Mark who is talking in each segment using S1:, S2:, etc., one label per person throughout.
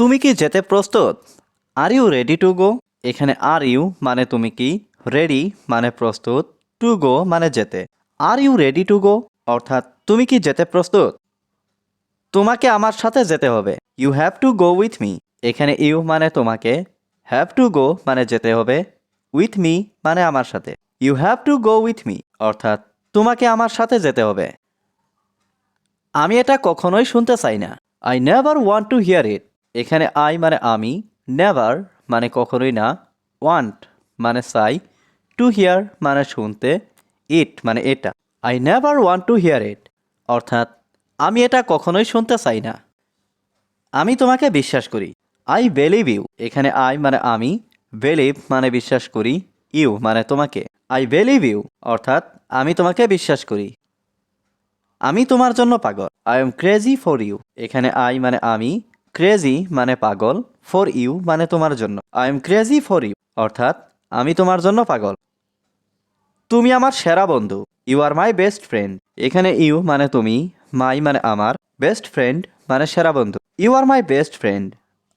S1: তুমি কি যেতে প্রস্তুত? Are you ready to go এখানে আর ইউ মানে তুমি কি? রেডি মানে প্রস্তুত। টু গো মানে যেতে। Are you ready to go অর্থাৎ তুমি কি যেতে প্রস্তুত? তোমাকে আমার সাথে যেতে হবে। You have to go with me এখানে ইউ মানে তোমাকে। হ্যাভ টু গো মানে যেতে হবে। উইথ মি মানে আমার সাথে। You have to go with me অর্থাৎ তোমাকে আমার সাথে যেতে হবে। আমি এটা কখনোই শুনতে চাই না। I never want to hear it এখানে আই মানে আমি নেভার মানে কখনোই না ওয়ান্ট মানে চাই টু হিয়ার মানে শুনতে ইট মানে এটা। I never want to hear it অর্থাৎ, আমি এটা কখনোই শুনতে চাই না। আমি তোমাকে বিশ্বাস করি। আই বেলিভ ইউ এখানে আই মানে আমি বেলিভ মানে বিশ্বাস করি ইউ মানে তোমাকে। আই বেলিভ ইউ অর্থাৎ, আমি তোমাকে বিশ্বাস করি। আমি তোমার জন্য পাগল। I am crazy for you এখানে আই মানে আমি ক্রেজি মানে পাগল ফর ইউ মানে তোমার জন্য। I am crazy for you অর্থাৎ আমি তোমার জন্য পাগল। তুমি আমার সেরা বন্ধু you are my best friend এখানে ইউ মানে তুমি মাই মানে আমার বেস্ট ফ্রেন্ড মানে সেরা বন্ধু। You are my best friend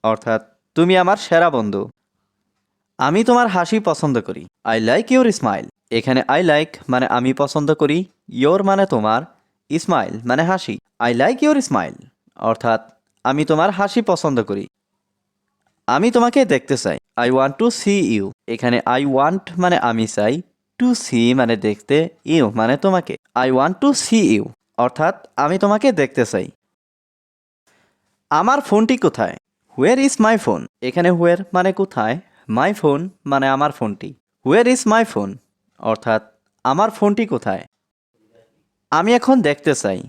S1: অর্থাৎ তুমি আমার সেরা বন্ধু। আমি তোমার হাসি পছন্দ করি আই লাইক ইউর স্মাইল এখানে আই লাইক মানে আমি পছন্দ করি ইয়োর মানে তোমার স্মাইল মানে হাসি। আই লাইক ইউর স্মাইল অর্থাৎ আমি তোমার হাসি পছন্দ করি। আমি তোমাকে দেখতে চাই। I want to see you এখানে আই ওয়ান্ট মানে আমি চাই। টু সি মানে দেখতে ইউ মানে তোমাকে। I want to see you অর্থাৎ আমি তোমাকে দেখতে চাই। আমার ফোনটি কোথায়? হোয়ার ইজ মাই ফোন এখানে হোয়ার মানে কোথায়? মাই ফোন মানে আমার ফোনটি। হোয়ার ইজ মাই ফোন অর্থাৎ আমার ফোনটি কোথায়? আমি এখন দেখতে চাই।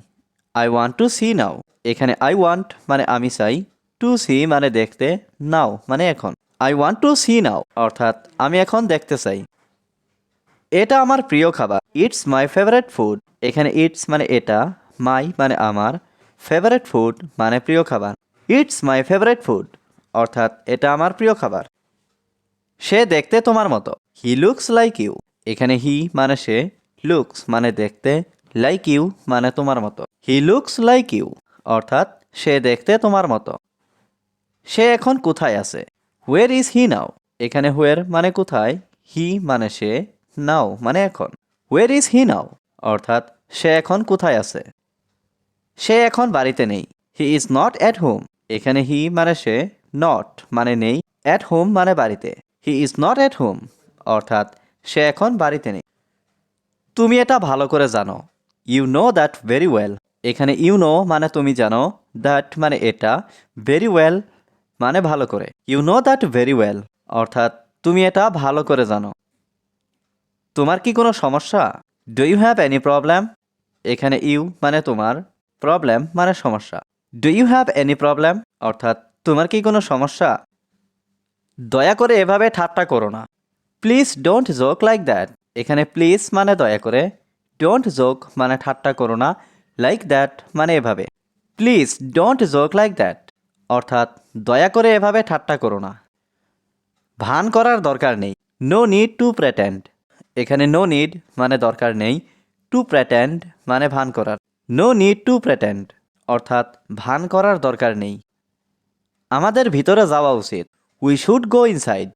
S1: I want to see now এখানে আই ওয়ান্ট মানে আমি চাই টু সি মানে দেখতে নাও মানে এখন। I want to see now অর্থাৎ আমি এখন দেখতে চাই। এটা আমার প্রিয় খাবার। ইটস মাই ফেভারেট ফুড এখানে ইটস মানে এটা মাই মানে আমার ফেভারেট ফুড মানে প্রিয় খাবার। ইটস মাই ফেভারেট ফুড অর্থাৎ এটা আমার প্রিয় খাবার। সে দেখতে তোমার মতো। হি লুকস লাইক ইউ এখানে হি মানে সে লুকস মানে দেখতে লাইক ইউ মানে তোমার মতো। হি লুকস লাইক ইউ অর্থাৎ সে দেখতে তোমার মতো। সে এখন কোথায় আছে? হোয়ার ইজ হি নাও এখানে হোয়ার মানে কোথায়? হি মানে সে নাও মানে এখন। হোয়ার ইজ হি নাও অর্থাৎ সে এখন কোথায় আছে? সে এখন বাড়িতে নেই। He is not at home এখানে হি মানে সে নট মানে নেই। অ্যাট হোম মানে বাড়িতে। He is not at home অর্থাৎ সে এখন বাড়িতে নেই। তুমি এটা ভালো করে জানো। You know that very well এখানে ইউ নো মানে তুমি জানো দ্যাট মানে এটা ভেরি ওয়েল মানে ভালো করে। You know that very well অর্থাৎ তুমি এটা ভালো করে জানো। তোমার কি কোনো সমস্যা? Do you have any problem এখানে ইউ মানে তোমার প্রবলেম মানে সমস্যা। Do you have any problem অর্থাৎ তোমার কি কোনো সমস্যা? দয়া করে এভাবে ঠাট্টা করো না। Please don't joke like that এখানে প্লিজ মানে দয়া করে। ডোন্ট জোক মানে ঠাট্টা করো না। লাইক দ্যাট মানে এভাবে। Please don't joke like that অর্থাৎ, দয়া করে এভাবে ঠাট্টা করো না। ভান করার দরকার নেই। নো নিড টু প্রেটেন্ড এখানে নো নিড মানে দরকার নেই। টু প্রেটেন্ড মানে ভান করার। নো নিড টু প্রেটেন্ড অর্থাৎ, ভান করার দরকার নেই। আমাদের ভিতরে যাওয়া উচিত। উই শুড গো ইনসাইড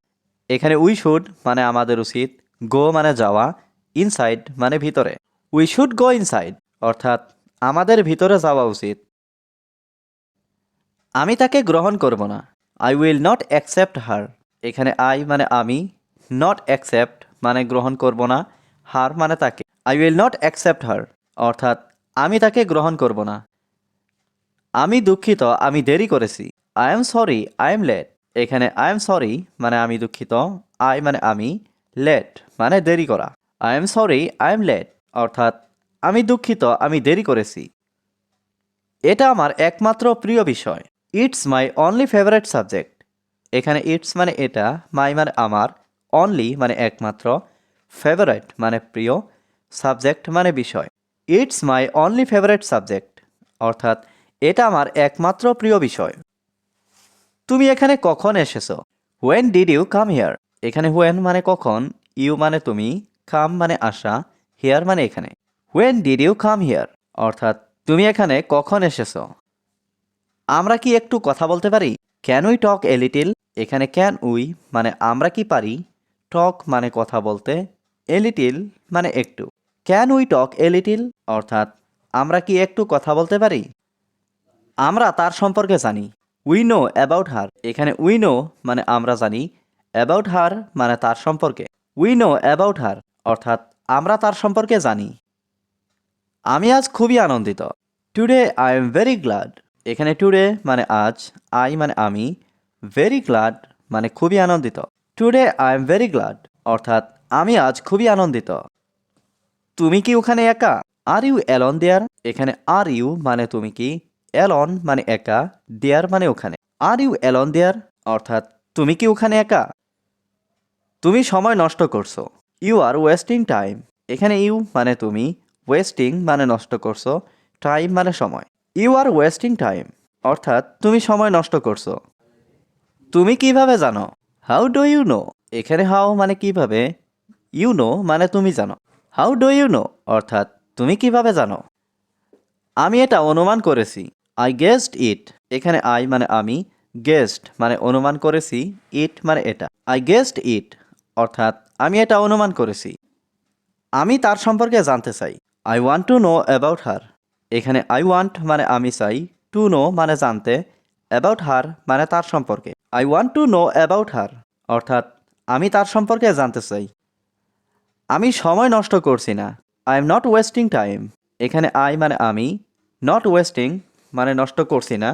S1: এখানে উই শুড মানে আমাদের উচিত। গো মানে যাওয়া। ইনসাইড মানে ভিতরে। উই শুড গো ইনসাইড অর্থাৎ আমাদের ভিতরে যাওয়া উচিত। আমি তাকে গ্রহণ করব না। I will not accept her এখানে আই মানে আমি নট অ্যাকসেপ্ট মানে গ্রহণ করব না। হার মানে তাকে। I will not accept her অর্থাৎ, আমি তাকে গ্রহণ করব না। আমি দুঃখিত, আমি দেরি করেছি। I am sorry I am late এখানে আই এম সরি মানে আমি দুঃখিত আই মানে আমি লেট মানে দেরি করা। I am sorry I am late অর্থাৎ আমি দুঃখিত, আমি দেরি করেছি। এটা আমার একমাত্র প্রিয় বিষয়। It's my only favourite subject এখানে ইটস মানে এটা মাই মানে আমার অনলি মানে একমাত্র ফেভারেট মানে প্রিয় সাবজেক্ট মানে বিষয়। It's my only favourite subject অর্থাৎ, এটা আমার একমাত্র প্রিয় বিষয়। তুমি এখানে কখন এসেছ? When did you come here এখানে হোয়েন মানে কখন ইউ মানে তুমি কাম মানে আসা হিয়ার মানে এখানে। When did you come here অর্থাৎ, তুমি এখানে কখন এসেছ? আমরা কি একটু কথা বলতে পারি? Can we talk a little এখানে ক্যান উই মানে আমরা কি পারি? টক মানে কথা বলতে এ লিটিল মানে একটু। Can we talk a little অর্থাৎ, আমরা কি একটু কথা বলতে পারি? আমরা তার সম্পর্কে জানি। উই নো অ্যাবাউট হার এখানে উই নো মানে আমরা জানি। অ্যাবাউট হার মানে তার সম্পর্কে। উই নো অ্যাবাউট হার অর্থাৎ, আমরা তার সম্পর্কে জানি। আমি আজ খুবই আনন্দিত। Today I am very glad এখানে টুডে মানে আজ আই মানে আমি ভেরি গ্লাড মানে খুবই আনন্দিত। Today I am very glad অর্থাৎ আমি আজ খুবই আনন্দিত। তুমি কি ওখানে একা? আর ইউ অ্যালন দেয়ার এখানে আর ইউ মানে তুমি কি? অ্যালন মানে একা দেয়ার মানে ওখানে। আর ইউ অ্যালন দেয়ার অর্থাৎ তুমি কি ওখানে একা? তুমি সময় নষ্ট করছ। ইউ আর ওয়েস্টিং টাইম এখানে ইউ মানে তুমি ওয়েস্টিং মানে নষ্ট করছ, টাইম মানে সময়। ইউ আর ওয়েস্টিং টাইম, অর্থাৎ তুমি সময় নষ্ট করছ। তুমি কীভাবে জানো? How do you know? এখানে হাউ মানে কীভাবে? ইউ নো মানে তুমি জানো। How do you know? অর্থাৎ তুমি কীভাবে জানো? আমি এটা অনুমান করেছি। I guessed it. এখানে আই মানে আমি গেস্ট মানে অনুমান করেছি, ইট মানে এটা। আই গেস্ট ইট, অর্থাৎ আমি এটা অনুমান করেছি। আমি তার সম্পর্কে জানতে চাই। I want to know about her এখানে আই ওয়ান্ট মানে আমি চাই টু নো মানে জানতে অ্যাবাউট হার মানে তার সম্পর্কে। I want to know about her অর্থাৎ আমি তার সম্পর্কে জানতে চাই। আমি সময় নষ্ট করছি না। I am not wasting time এখানে আই মানে আমি নট ওয়েস্টিং মানে নষ্ট করছি না।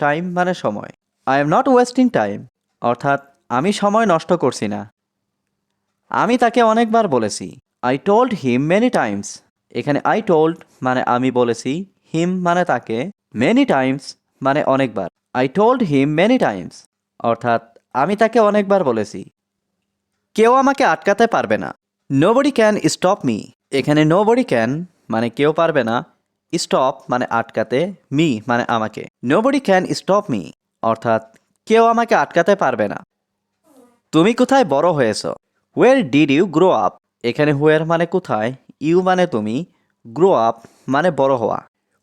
S1: টাইম মানে সময়। I am not wasting time অর্থাৎ আমি সময় নষ্ট করছি না। আমি তাকে অনেকবার বলেছি। I told him many times এখানে আই টোল্ড মানে আমি বলেছি হিম মানে তাকে মেনি টাইমস মানে অনেকবার। I told him many times অর্থাৎ আমি তাকে অনেকবার বলেছি। কেউ আমাকে আটকাতে পারবে না। নোবডি ক্যান স্টপ মি এখানে নোবডি ক্যান মানে কেউ পারবে না স্টপ মানে আটকাতে মি মানে আমাকে। নোবডি ক্যান স্টপ মি অর্থাৎ কেউ আমাকে আটকাতে পারবে না। তুমি কোথায় বড় হয়েছ? Where did you grow up এখানে হোয়ার মানে কোথায়? ইউ মানে তুমি গ্রো আপ মানে বড় হওয়া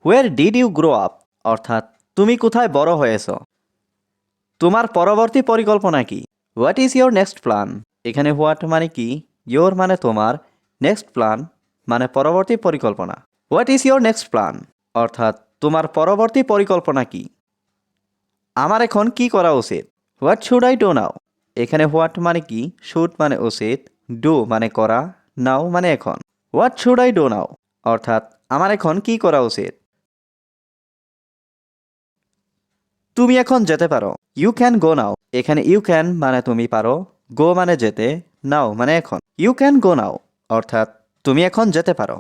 S1: where did you grow up অর্থাৎ তুমি কোথায় বড় হয়েছ তোমার পরবর্তী পরিকল্পনা কি? What is your next plan এখানে হোয়াট মানে কি? ইয়োর মানে তোমার নেক্সট প্ল্যান মানে পরবর্তী পরিকল্পনা what is your next plan অর্থাৎ তোমার পরবর্তী পরিকল্পনা কি? আমার এখন কি করা উচিত? What should I do now এখানে হোয়াট মানে কি? শুড মানে উচিত ডু মানে করা নাও মানে এখন। What should I do now অর্থাৎ, আমার এখন কি করা উচিত? তুমি এখন যেতে পারো। ইউ ক্যান গো নাও এখানে ইউ ক্যান মানে তুমি পারো। গো মানে যেতে নাও মানে এখন। ইউ ক্যান গো নাও অর্থাৎ, তুমি এখন যেতে পারো।